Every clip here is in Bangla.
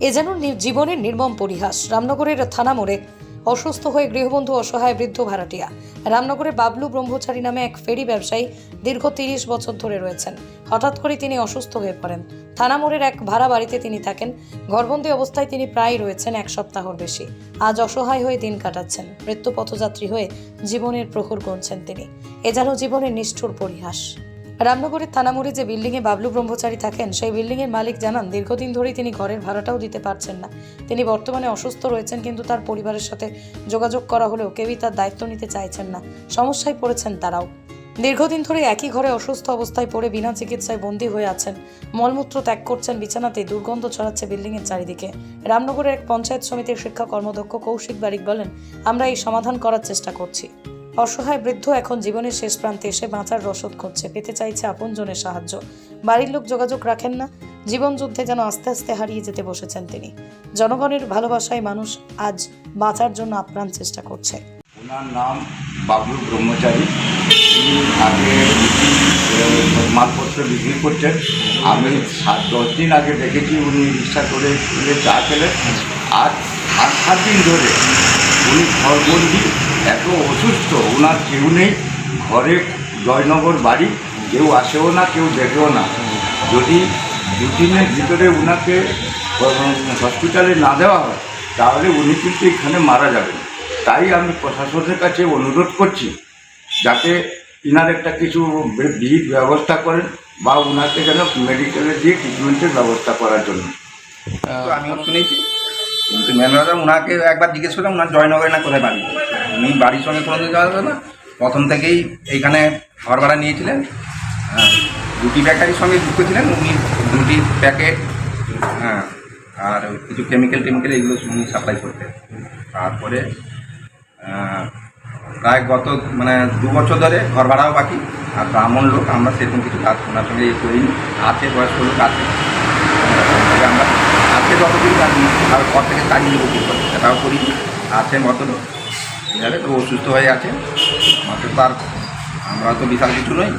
এ যেন জীবনের নির্মম পরিহাস। রামনগরের থানা মোড়ে অসুস্থ হয়ে গৃহবন্ধু অসহায় বৃদ্ধ ভাড়াটিয়া। রামনগরের বাবলু ব্রহ্মচারী নামে এক ফেরি ব্যবসায়ী দীর্ঘ তিরিশ বছর ধরে রয়েছেন। হঠাৎ করে তিনি অসুস্থ হয়ে পড়েন। থানা মোড়ের এক ভাড়া বাড়িতে তিনি থাকেন। ঘরবন্দি অবস্থায় তিনি প্রায় রয়েছেন এক সপ্তাহর বেশি। আজ অসহায় হয়ে দিন কাটাচ্ছেন। মৃত্যু পথযাত্রী হয়ে জীবনের প্রহর গুনছেন তিনি। এ যেন জীবনের নিষ্ঠুর পরিহাস। রামনগরের থানামুড়ি যে বিল্ডিংয়ে বাবলু ব্রহ্মচারী থাকেন, সেই বিল্ডিংয়ের মালিক জানান, দীর্ঘদিন ধরেই তিনি ঘরের ভাড়াটাও দিতে পারছেন না। তিনি বর্তমানে অসুস্থ রয়েছেন, কিন্তু তার পরিবারের সাথে যোগাযোগ করা হলেও কেউই তার দায়িত্ব নিতে চাইছেন না। সমস্যায় পড়েছেন তারাও। দীর্ঘদিন ধরে একই ঘরে অসুস্থ অবস্থায় পড়ে বিনা চিকিৎসায় বন্দী হয়ে আছেন। মলমূত্র ত্যাগ করছেন, বিছানাতে দুর্গন্ধ ছড়াচ্ছে বিল্ডিংয়ের চারিদিকে। রামনগরের এক পঞ্চায়েত সমিতির শিক্ষা কর্মদক্ষ কৌশিক বারিক বলেন, আমরা এই সমাধান করার চেষ্টা করছি। অসহায় বৃদ্ধ এখন জীবনের শেষ প্রান্তে এসে বাঁচার রসদ খুঁজছে। পেতে চাইছে আপনজনের সাহায্য। বাড়ির লোক যোগাযোগ রাখেন না। জীবন যুদ্ধে যেন আস্তে আস্তে হারিয়ে যেতে বসেছেন তিনি। জনগণের ভালোবাসায় মানুষ আজ বাঁচার জন্য আপ্রাণ চেষ্টা করছে। ওনার নাম ব্রহ্মচারী। আগে মালপত্র বিক্রি করতেন। আমি সাত, দশ দিন আগে দেখেছি, উনি রিক্সা করে চা খেলেন। আর সাত সাত দিন ধরে উনি ঘরবন্দি এত অসুস্থ, ওনার কেউ নেই, ঘরে জয়নগর বাড়ি, কেউ আসেও না, কেউ দেখেও না। যদি দু দিনের ভিতরে ওনাকে হসপিটালে না দেওয়া হয়, তাহলে উনি কিন্তু এখানে মারা যাবেন। তাই আমি প্রশাসনের কাছে অনুরোধ করছি, যাতে ইনার একটা কিছু বিহিত ব্যবস্থা করেন, বা ওনাকে যেন মেডিকেলে দিয়ে ট্রিটমেন্টের ব্যবস্থা করার জন্য। আমিও শুনেছি, কিন্তু ম্যানেজার ওনাকে একবার জিজ্ঞেস করলাম ওনার জয়নগরে না কোথায় বাড়ি? উনি বাড়ির সঙ্গে কোনোদিন যাওয়া যাবে না? প্রথম থেকেই এইখানে ঘর ভাড়া নিয়েছিলেন। হ্যাঁ, রুটি বেকারির সঙ্গে যুক্ত ছিলেন। উনি রুটির প্যাকেট হ্যাঁ আর কিছু কেমিক্যাল টেমিক্যাল এগুলো উনি সাপ্লাই করতেন। তারপরে প্রায় গত মানে দু বছর ধরে ঘর ভাড়াও বাকি। আর ব্রাহ্মণ লোক আমরা সেরকম কিছু কাজ ওনার সঙ্গে ইয়ে করিনি। আছে বয়স্ক লোক আছে। আমরা আজকে যতদিন জানি তারপর থেকে তাড়িয়ে দেবো কি করে সেটাও করি আছে মতো লোক। এইভাবে তো অসুস্থ হয়ে আছে মাত্র তো আর আমরা তো বিশাল কিছু নই।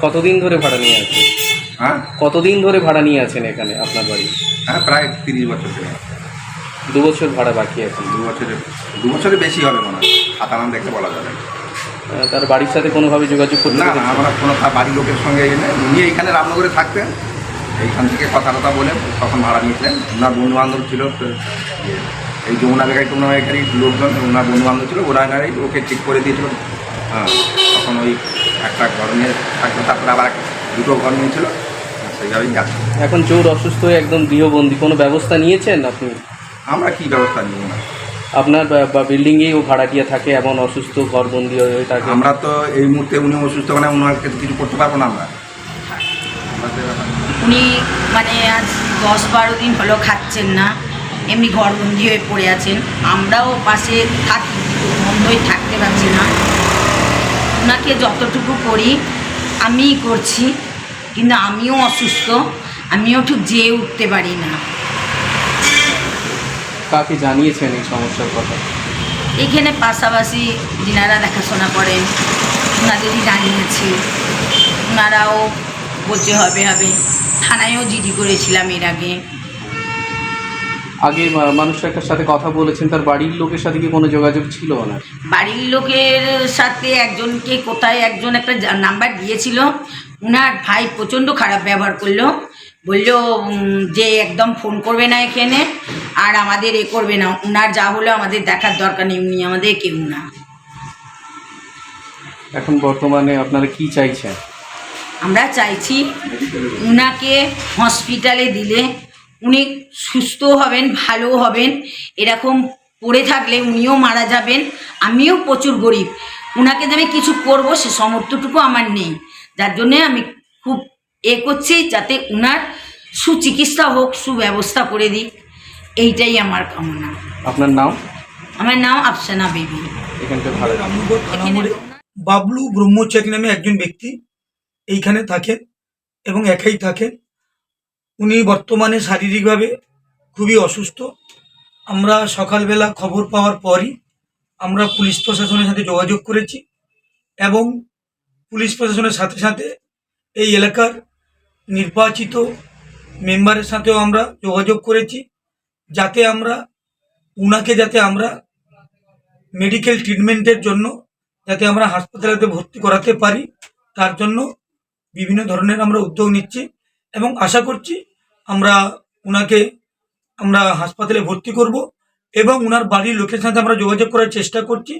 কতদিন ধরে ভাড়া নিয়ে আছেন? হ্যাঁ? কতদিন ধরে ভাড়া নিয়ে আছেন এখানে আপনার বাড়ি? হ্যাঁ প্রায় তিরিশ বছর ধরে। দু বছর ভাড়া বাকি এখন দু বছরের দু বছরের বেশি হবে মনে হয়। খাতা নাম দেখতে বলা যাবে। না। আহ, তার বাড়ির সাথে কোনোভাবে যোগাযোগ করতে না না পেরেছেন? আমরা কোনো তার বাড়ির লোকের সঙ্গে এনে উনি এইখানে রামনগরে থাকতেন। এইখান থেকে কথা কথা বলে তখন ভাড়া নিয়েছিলেন। ওনার বন্ধু বান্ধব ছিল তো ইয়ে, এই যমুনা বেকারি টমুনা বেকারি লোকজন ওনার বন্ধু বান্ধব ছিল ওরা এনারাই ওকে ঠিক করে দিয়েছিল। হ্যাঁ তখন ওই একটা ঘর নিয়ে থাকতো তারপরে আবার দুটো ঘর নিয়েছিল। সেইভাবেই যাচ্ছে। এখন চোর অসুস্থ হয়ে একদম গৃহবন্দী কোনো ব্যবস্থা নিয়েছেন আপনি? আমরা কী ব্যবস্থা নিব না? আপনার বিল্ডিংয়েই ও ভাড়াটিয়া থাকে এমন অসুস্থ ঘরবন্দি হয়ে থাকে। আমরা তো এই মুহূর্তে উনি অসুস্থ মানে ওনাকে তো কিছু করতে পারব না আমরা। উনি মানে আজ দশ বারো দিন হলো খাচ্ছেন না। এমনি ঘরবন্দি হয়ে পড়ে আছেন আমরাও পাশে থাকি বন্ধই থাকতে পারছি না। ওনাকে যতটুকু করি আমিই করছি কিন্তু আমিও অসুস্থ আমিও ঠিক যেয়ে উঠতে পারি না। কাকে জানিয়েছেন এই সমস্যার কথা? এখানে পাশাপাশি যিনারা দেখাশোনা করেন ওনাদেরই জানিয়েছি। ওনারাও বলছে হবে হবে। থানায়ও জিডি করেছিলাম এর আগে। আগে মা- মানুষটার সাথে কথা বলেছেন তার বাড়ির লোকের সাথে কি কোনো যোগাযোগ ছিল না বাড়ির লোকের সাথে একজনকে কোথায় একজন একটা নাম্বার দিয়েছিল। উনার ভাই প্রচণ্ড খারাপ ব্যবহার করল। বলল যে একদম ফোন করবে না এখানে আর আমাদের এ করবে না। উনার যা হলো আমাদের দেখার দরকার নেই উনি আমাদের কেউ না। এখন বর্তমানে আপনারা কি চাইছেন? আমরা চাইছি উনাকে হসপিটালে দিলে উনি সুস্থ হবেন ভালো হবেন এরকম পড়ে থাকলে উনিও মারা যাবেন। আমিও প্রচুর গরিব। উনাকে যে আমি কিছু করব সে সমর্থটুকু আমার নেই। যার জন্যে আমি খুব এ করছি যাতে উনার সুচিকিৎসা হোক সুব্যবস্থা করে দিক। এইটাই আমার কামনা। আপনার নাম? আমার নাম আফসানা বেবি। বাবলু ব্রহ্মচারী নামে একজন ব্যক্তি এইখানে থাকে এবং একাই থাকেন। উনি বর্তমানে শারীরিকভাবে খুবই অসুস্থ। আমরা সকালবেলা খবর পাওয়ার পরই আমরা পুলিশ প্রশাসনের সাথে যোগাযোগ করেছি এবং পুলিশ প্রশাসনের সাথে সাথে এই এলাকার নির্বাচিত মেম্বারের সাথেও আমরা যোগাযোগ করেছি যাতে আমরা, উনাকে যাতে আমরা মেডিকেল ট্রিটমেন্টের জন্য যাতে আমরা হাসপাতালেতে ভর্তি করাতে পারি, তার জন্য বিভিন্ন ধরনের আমরা উদ্যোগ নিচ্ছি। এবং আশা করছি আমরা ওনাকে আমরা হাসপাতালে ভর্তি করব এবং ওনার বাড়ির লোকের সাথে আমরা যোগাযোগ করার চেষ্টা করছি।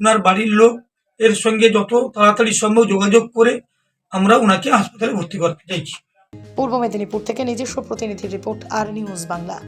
ওনার বাড়ির লোক এর সঙ্গে যত তাড়াতাড়ি সম্ভব যোগাযোগ করে আমরা ওনাকে হাসপাতালে ভর্তি করতে চাইছি। পূর্ব মেদিনীপুর থেকে নিজস্ব প্রতিনিধি রিপোর্ট আর নিউজ বাংলা।